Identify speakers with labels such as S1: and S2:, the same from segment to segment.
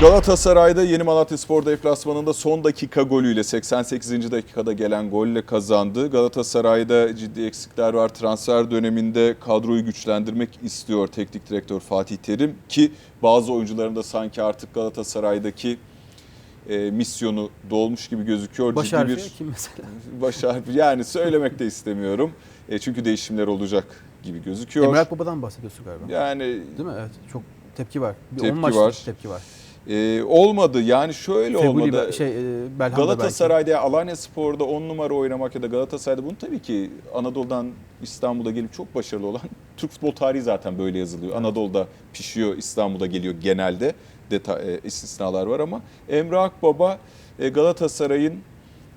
S1: Galatasaray'da Yeni Malatya Spor deplasmanında son dakika golüyle 88. dakikada gelen golle kazandı. Galatasaray'da ciddi eksikler var. Transfer döneminde kadroyu güçlendirmek istiyor teknik direktör Fatih Terim ki bazı oyuncuların da sanki artık Galatasaray'daki e, misyonu dolmuş gibi gözüküyor.
S2: Baş harfi
S1: bir
S2: kim mesela?
S1: baş harfi yani söylemek de istemiyorum. E, çünkü değişimler olacak gibi gözüküyor.
S2: Emre Akbaba'dan bahsediyorsun galiba.
S1: Yani
S2: Değil mi? Evet. Çok tepki var. Bir
S1: Tepki
S2: 10 maçlık
S1: var.
S2: tepki var.
S1: E, olmadı. Yani şöyle
S2: Feguli
S1: olmadı.
S2: be- şey e,
S1: Galatasaray'da ya Alanya Spor'da 10 numara oynamak ya da Galatasaray'da bunu tabii ki Anadolu'dan İstanbul'a gelip çok başarılı olan Türk futbol tarihi zaten böyle yazılıyor. Anadolu'da pişiyor, İstanbul'da geliyor genelde. Deta e, istisnalar var ama Emre Akbaba e, Galatasaray'ın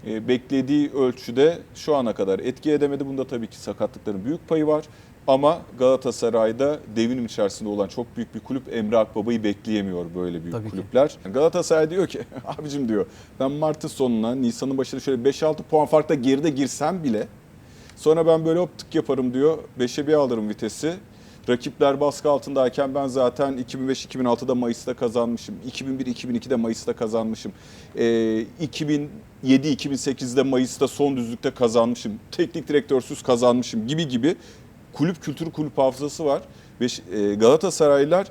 S1: e, beklediği ölçüde şu ana kadar etki edemedi. Bunda tabii ki sakatlıkların büyük payı var. Ama Galatasaray'da devinim içerisinde olan çok büyük bir kulüp Emre Akbaba'yı bekleyemiyor böyle büyük
S2: Tabii ki.
S1: kulüpler. Galatasaray diyor ki abicim diyor ben Mart'ın sonuna Nisan'ın başında şöyle 5-6 puan farkla geride girsem bile sonra ben böyle hop tık yaparım diyor. 5'e bir alırım vitesi. Rakipler baskı altındayken ben zaten 2005-2006'da Mayıs'ta kazanmışım. 2001-2002'de Mayıs'ta kazanmışım. Ee, 2007-2008'de Mayıs'ta son düzlükte kazanmışım. Teknik direktörsüz kazanmışım gibi gibi kulüp kültürü, kulüp hafızası var. Ve e, Galatasaraylılar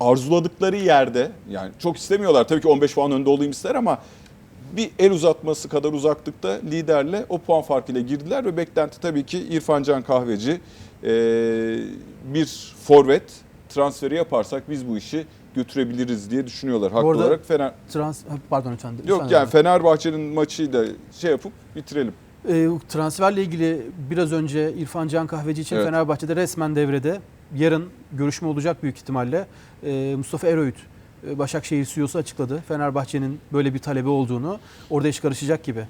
S1: arzuladıkları yerde yani çok istemiyorlar tabii ki 15 puan önde olayım ister ama bir el uzatması kadar uzaklıkta liderle o puan farkıyla girdiler ve beklenti tabii ki İrfan Can Kahveci e, bir forvet transferi yaparsak biz bu işi götürebiliriz diye düşünüyorlar. Haklı olarak Fener
S2: Trans pardon lütfen.
S1: Yok yani. Fenerbahçe'nin maçıyı da şey yapıp bitirelim.
S2: Ee, transferle ilgili biraz önce İrfan Can Kahveci için
S1: Evet.
S2: Fenerbahçe'de resmen devrede. Yarın görüşme olacak büyük ihtimalle. Ee, Mustafa Eroğut, e, Başakşehir CEO'su açıkladı. Fenerbahçe'nin böyle bir talebi olduğunu. Orada iş karışacak gibi.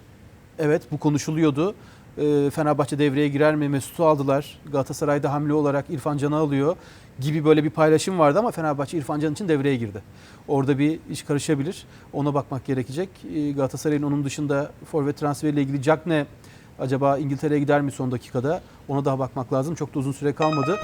S2: Evet bu konuşuluyordu. Ee, Fenerbahçe devreye girer mi? Mesut'u aldılar. Galatasaray'da hamle olarak İrfan Can'ı alıyor gibi böyle bir paylaşım vardı ama Fenerbahçe İrfan Can için devreye girdi. Orada bir iş karışabilir. Ona bakmak gerekecek. Ee, Galatasaray'ın onun dışında forvet transferiyle ilgili Jack ne acaba İngiltere'ye gider mi son dakikada? Ona daha bakmak lazım. Çok da uzun süre kalmadı.